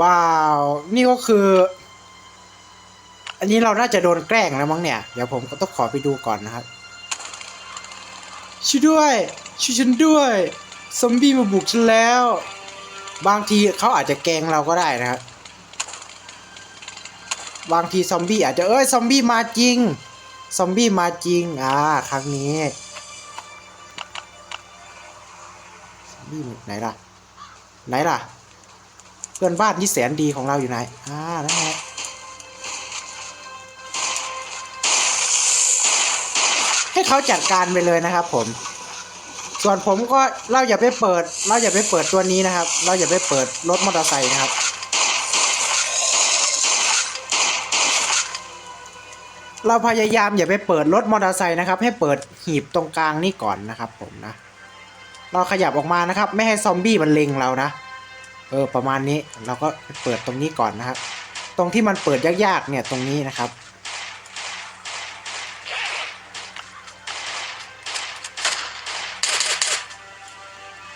ว้าว นี่ก็คือ อันนี้เราน่าจะโดนแกล้งแล้วมั้งเนี่ย เดี๋ยวผมก็ต้องขอไปดูก่อนนะครับช่วยด้วยช่วยฉันด้วยซอมบี้มาบุกฉันแล้ว บางทีเขาอาจจะแกล้งเราก็ได้นะครับบางทีซอมบี้อาจจะเอ้ยซอมบี้มาจริงซอมบี้มาจริงอ่าครั้งนี้ซอมบี้ไหนล่ะ ไหนล่ะ พื่อนบ้านที่แสนดีของเราอยู่ไหน อ่านั่นไงให้เขาจัดการไปเลยนะครับ ผม ส่วนผมก็เราอย่าไปเปิด เราอย่าไปเปิดตัวนี้นะครับ เราอย่าไปเปิดรถมอเตอร์ไซค์นะครับ เราพยายามอย่าไปเปิดรถมอเตอร์ไซค์นะครับ ให้เปิดหีบตรงกลางนี่ก่อนนะครับ ผมนะ เราขยับออกมานะครับ ไม่ให้ซอมบี้มันเล็งเรานะ เออประมาณนี้เราก็เปิดตรงนี้ก่อนนะครับ ตรงที่มันเปิดยากๆเนี่ยตรงนี้นะครับ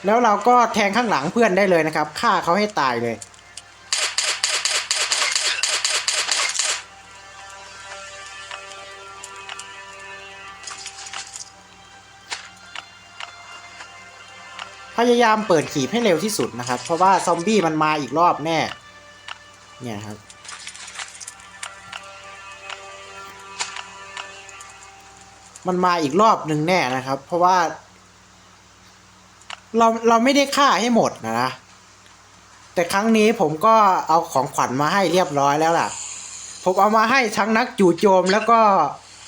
แล้วเราก็แทงข้างหลังเพื่อนได้เลยนะครับ ฆ่าเขาให้ตายเลย ยายามเปิดขีบให้เร็วที่สุดนะครับ เพราะว่าซอมบี้มันมาอีกรอบแน่ เนี่ยครับ มันมาอีกรอบหนึ่งแน่นะครับ เพราะว่า เราเราไม่ได้ฆ่าให้หมดนะนะแต่ครั้งนี้ผมก็เอาของขวัญมาให้เรียบร้อยแล้วล่ะ ผมเอามาให้ทั้งนักจู่โจมแล้วก็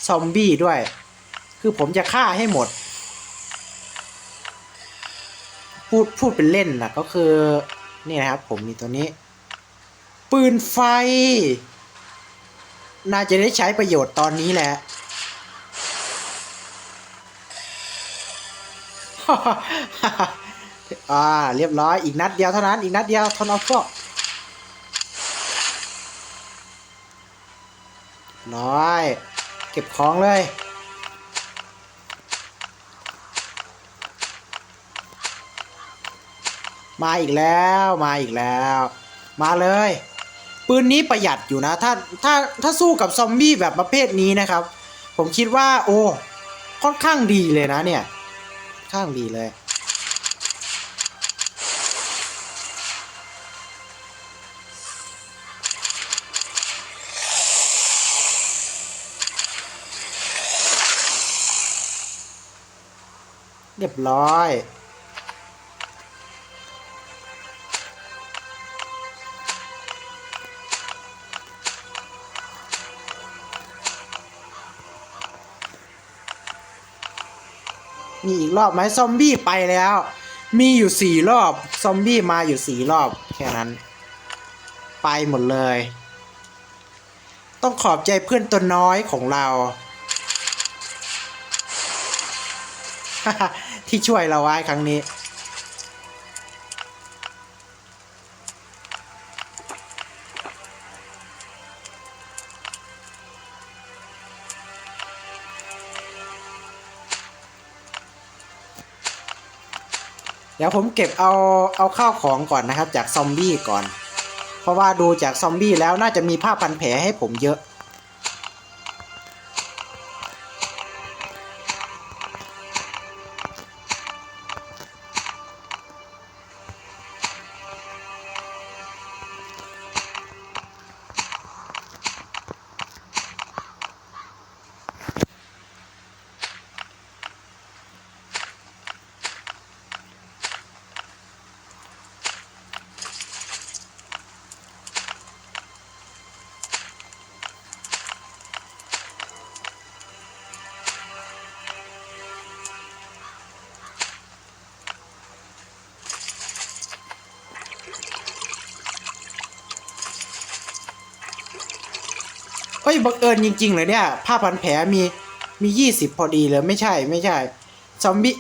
ซอมบี้ด้วย คือผมจะฆ่าให้หมด พูดพูดเป็นเล่นนะก็คือ นี่นะครับ ผมมีตัวนี้ ปืนไฟ น่าจะได้ใช้ประโยชน์ตอนนี้แหละอ่าเรียบร้อยอีกนัดเดียวเท่านั้นอีกนัดเดียวทนเอาพวกร้อย เก็บของเลย มาอีกแล้วมาอีกแล้ว มาเลย ปืนนี้ประหยัดอยู่นะ ถ้าถ้าถ้าสู้กับซอมบี้แบบประเภทนี้นะครับ ผมคิดว่า โอ้ค่อนข้างดีเลยนะเนี่ยค่อนข้างดีเลย เรียบร้อย มีอีกรอบไหมซอมบี้ไปแล้ว มีอยู่สี่รอบ ซอมบี้มาอยู่สี่รอบ แค่นั้น ไปหมดเลย ต้องขอบใจเพื่อนตัวน้อยของเรา ที่ช่วยเราไว้ครั้งนี้ เดี๋ยวผมเก็บเอาเอาข้าวของก่อนนะครับ จากซอมบี้ก่อน เพราะว่าดูจากซอมบี้แล้วน่าจะมีผ้าพันแผลให้ผมเยอะ บังเอิญจริงๆเลยเนี่ยผ้าพันแผลมีมียี่สิบพอดีเลยไม่ใช่ไม่ใช่ซอมบี้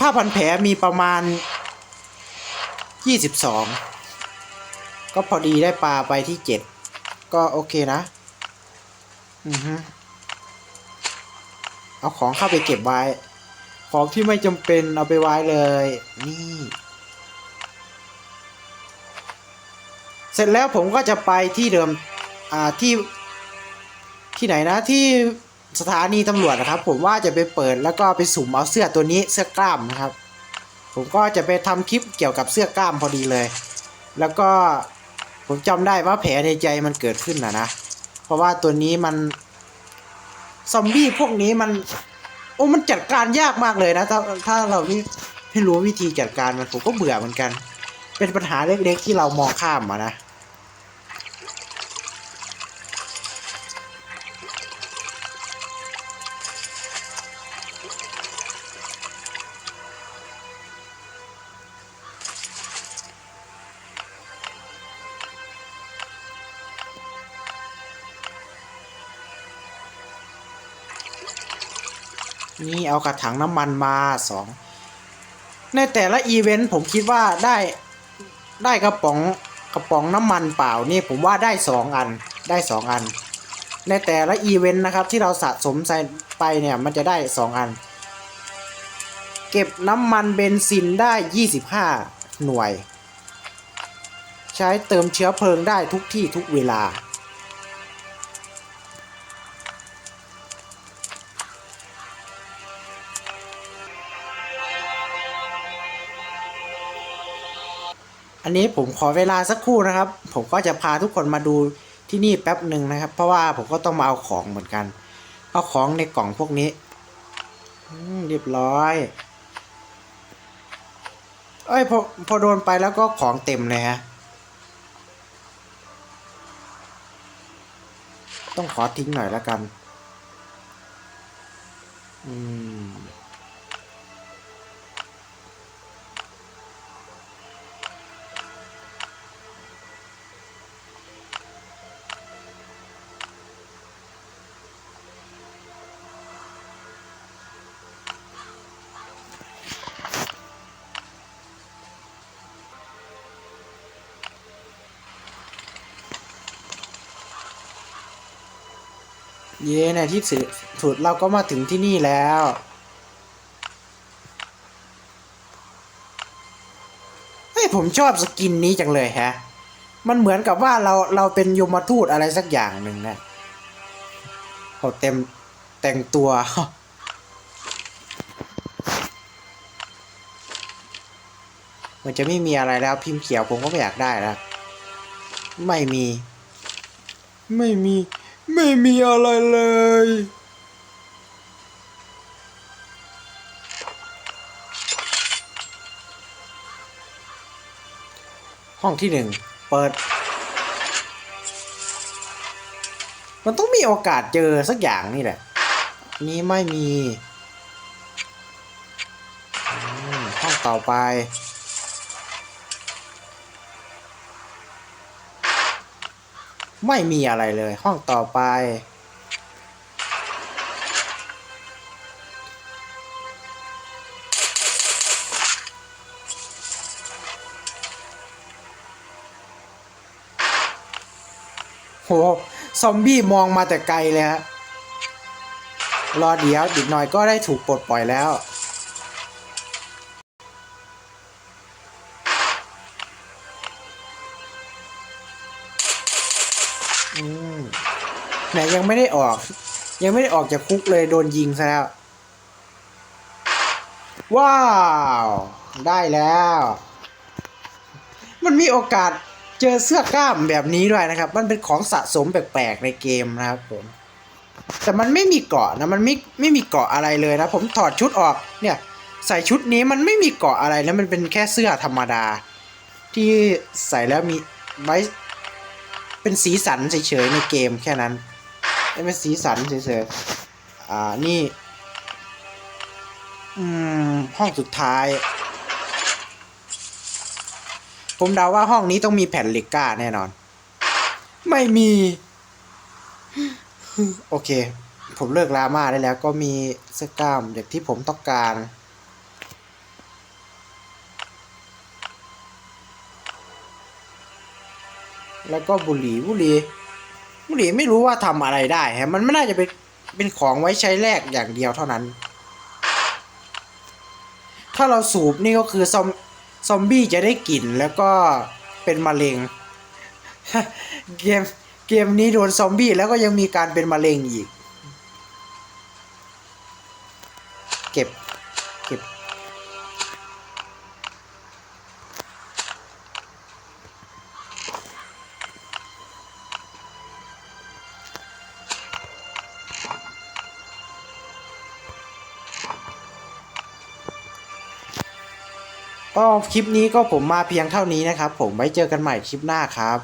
ผ้าพันแผลมีประมาณยี่สิบสองก็พอดีได้ปลาไปที่เจ็ดก็โอเคนะ อือฮึเอาของเข้าไปเก็บไว้ ของที่ไม่จำเป็นเอาไปไว้เลย นี่ เสร็จแล้วผมก็จะไปที่เดิม อ่าที่ที่ไหนนะที่สถานีตำรวจนะครับ ผมว่าจะไปเปิดแล้วก็ไปสุ่มเอาเสื้อตัวนี้เสื้อกล้ามนะครับ ผมก็จะไปทำคลิปเกี่ยวกับเสื้อกล้ามพอดีเลย แล้วก็ผมจำได้ว่าแผลในใจมันเกิดขึ้นนะนะ เพราะว่าตัวนี้มันซอมบี้พวกนี้มัน โอ้มันจัดการยากมากเลยนะ ถ้าถ้าเราไม่ไม่รู้วิธีจัดการมันผมก็เบื่อเหมือนกัน เป็นปัญหาเล็กๆที่เรามองข้ามอะนะ นี่เอากระถังน้ำมันมาสองในแต่ละอีเวนต์ผมคิดว่าได้ได้กระป๋องกระป๋องน้ำมันเปล่านี่ผมว่าได้สองอันได้สองอัน ในแต่ละอีเวนต์นะครับที่เราสะสมใส่ไปเนี่ยมันจะได้สองอัน เก็บน้ำมันเบนซินได้ 25 หน่วย ใช้เติมเชื้อเพลิงได้ทุกที่ทุกเวลา อันนี้ผมขอเวลาสักครู่นะครับ ผมก็จะพาทุกคนมาดูที่นี่แป๊บหนึ่งนะครับ เพราะว่าผมก็ต้องมาเอาของเหมือนกัน เอาของในกล่องพวกนี้เรียบร้อย เอ้ยพอพอโดนไปแล้วก็ของเต็มเลยฮะ ต้องขอทิ้งหน่อยแล้วกัน อืม เย้ในที่สุดสุดเราก็มาถึงที่นี่แล้ว เฮ้ยผมชอบสกินนี้จังเลยฮะ มันเหมือนกับว่าเราเราเป็นยมทูตอะไรสักอย่างหนึ่งนะเขาเต็มแต่งตัว มันจะไม่มีอะไรแล้วพิมพ์เขียวผมก็ไม่อยากได้แล้ว ไม่มี ไม่มี ไม่มีอะไรเลย ห้องที่หนึ่งเปิด มันต้องมีโอกาสเจอสักอย่างนี่แหละ นี่ไม่มี ห้องต่อไป ไม่มีอะไรเลย ห้องต่อไป โห ซอมบี้มองมาแต่ไกลเลยฮะ รอเดี๋ยวอีกหน่อยก็ได้ถูกปลดปล่อยแล้ว ไหนยังไม่ได้ออก ยังไม่ได้ออกจากคุกเลยโดนยิงซะแล้ว ว้าว ได้แล้ว มันมีโอกาสเจอเสื้อกล้ามแบบนี้ด้วยนะครับ มันเป็นของสะสมแปลกๆในเกมนะครับผมแต่มันไม่มีเกาะนะ มันไม่ไม่มีเกาะอะไรเลยนะ ผมถอดชุดออกเนี่ย ใส่ชุดนี้มันไม่มีเกาะอะไรนะมันเป็นแค่เสื้อธรรมดา ที่ใส่แล้วมีไว้เป็นสีสันเฉยๆในเกมแค่นั้น เป็นสีสันเฉยๆ อ่า นี่ อืม ห้องสุดท้าย ผมเดาว่าห้องนี้ต้องมีแผ่นเหล็กก้าแน่นอน ไม่มี โอเค ผมเลิกลาม่าได้แล้ว ก็มีเสื้อกล้ามอย่างที่ผมต้องการแล้วก็บุหรี่บุหรี่ บุหรี่ไม่รู้ว่าทำอะไรได้ฮะมันไม่น่าจะเป็นเป็นของไว้ใช้แลกอย่างเดียวเท่านั้น ถ้าเราสูบนี่ก็คือซอมซอมบี้จะได้กลิ่นแล้วก็เป็นมะเร็งเกมเกมนี้โดนซอมบี้แล้วก็ยังมีการเป็นมะเร็งอีก เก็บ ก็คลิปนี้ก็ผมมาเพียงเท่านี้นะครับ ผมไว้เจอกันใหม่คลิปหน้าครับ